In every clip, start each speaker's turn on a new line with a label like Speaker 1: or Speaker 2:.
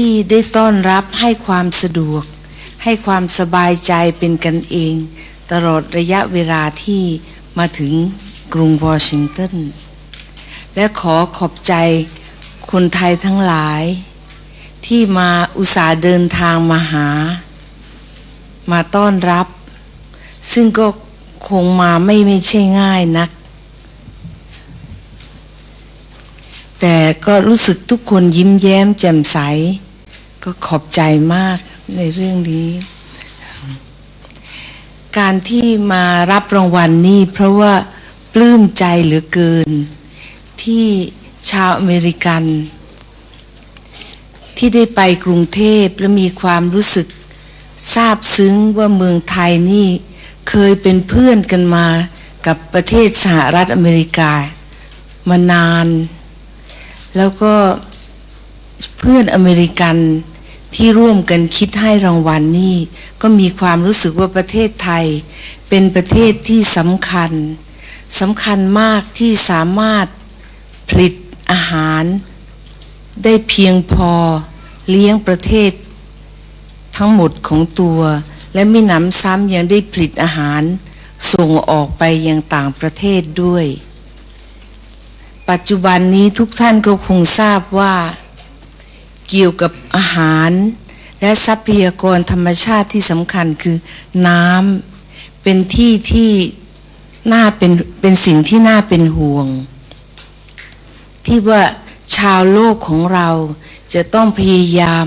Speaker 1: ที่ได้ต้อนรับให้ความสะดวก ให้ความสบายใจเป็นกันเอง ตลอดระยะเวลาที่มาถึงกรุงวอชิงตันและขอขอบใจคนไทยทั้งหลาย ที่มาอุตส่าห์เดินทางมาหา มาต้อนรับ ซึ่งก็คงมาไม่ไม่ใช่ง่ายนัก แต่ก็รู้สึกทุกคนยิ้มแย้มแจ่มใส ก็ขอบใจมากในเรื่องนี้ การที่มารับรางวัลนี่เพราะว่าปลื้มใจเหลือเกิน ที่ชาวอเมริกัน ที่ได้ไปกรุงเทพและมีความรู้สึกซาบซึ้งว่าเมืองไทยนี่เคยเป็นเพื่อนกันมากับประเทศสหรัฐอเมริกามานาน แล้วก็เพื่อนอเมริกัน ที่ร่วมกันคิดให้รางวัลนนี่ก็มีความรู้สึกว่าประเทศไทย เป็นประเทศที่สำคัญสำคัญมากที่สามารถผลิตอาหาร ได้เพียงพอเลี้ยงประเทศ ทั้งหมดของตัว และไม่หนำซ้ำยังได้ผลิตอาหาร ส่งออกไปยังต่างประเทศด้วย ปัจจุบันนี้ทุกท่านก็คงทราบว่า เกี่ยวกับอาหาร และทรัพยากรธรรมชาติที่สำคัญคือน้ำเป็นที่ที่น่าเป็นเป็นสิ่งที่น่าเป็นห่วง ที่ว่าชาวโลกของเราจะต้องพยายาม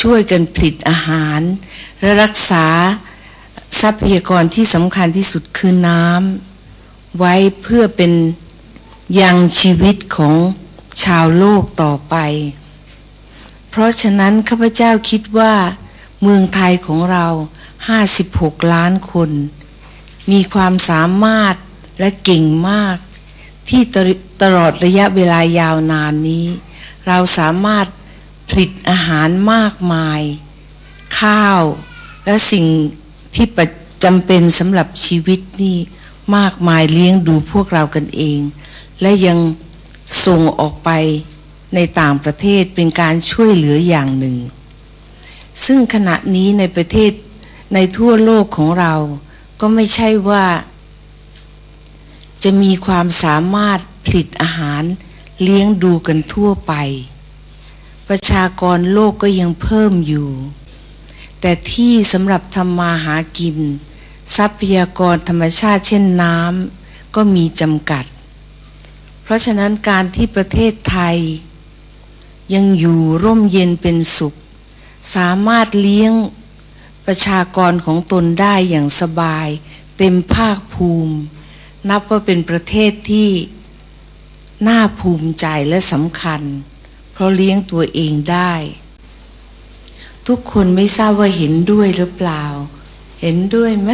Speaker 1: ช่วยกันผลิตอาหาร และรักษาทรัพยากรที่สำคัญที่สุดคือน้ำไว้เพื่อเป็นยังชีวิตของชาวโลกต่อไป เพราะฉะนั้นข้าพเจ้าคิดว่า เมืองไทยของเรา56ล้านคน มีความสามารถและเก่งมาก ที่ตลอดระยะเวลายาวนานนี้ เราสามารถผลิตอาหารมากมาย ข้าวและสิ่งที่จำเป็นสำหรับชีวิตนี่มากมายเลี้ยงดูพวกเรากันเอง และยังส่งออกไป ในต่างประเทศเป็นการช่วยเหลืออย่างหนึ่ง ซึ่งขณะนี้ในประเทศในทั่วโลกของเราก็ไม่ใช่ว่า จะมีความสามารถผลิตอาหารเลี้ยงดูกันทั่วไป ประชากรโลกก็ยังเพิ่มอยู่ แต่ที่สำหรับทำมาหากิน ทรัพยากรธรรมชาติเช่นน้ำก็มีจำกัด เพราะฉะนั้นการที่ประเทศไทย ยังอยู่ร่มเย็นเป็นสุข สามารถเลี้ยงประชากรของตนได้อย่างสบาย เต็มภาคภูมิ นับว่าเป็นประเทศที่น่าภูมิใจและสำคัญ เพราะเลี้ยงตัวเองได้ ทุกคนไม่ทราบว่าเห็นด้วยหรือเปล่า เห็นด้วยไหม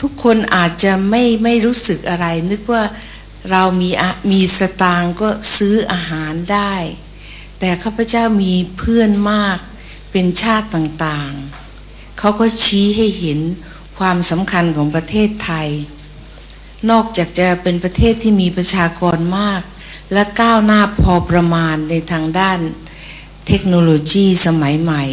Speaker 1: ทุกคนอาจจะไม่ไม่รู้สึกอะไร นึกว่า เรามีอะมีสตางก็ซื้ออาหารได้ แต่ข้าพเจ้ามีเพื่อนมากเป็นชาติต่างๆ เขาก็ชี้ให้เห็นความสำคัญของประเทศไทย นอกจากจะเป็นประเทศที่มีประชากรมาก และก้าวหน้าพอประมาณในทางด้านเทคโนโลยีสมัยใหม่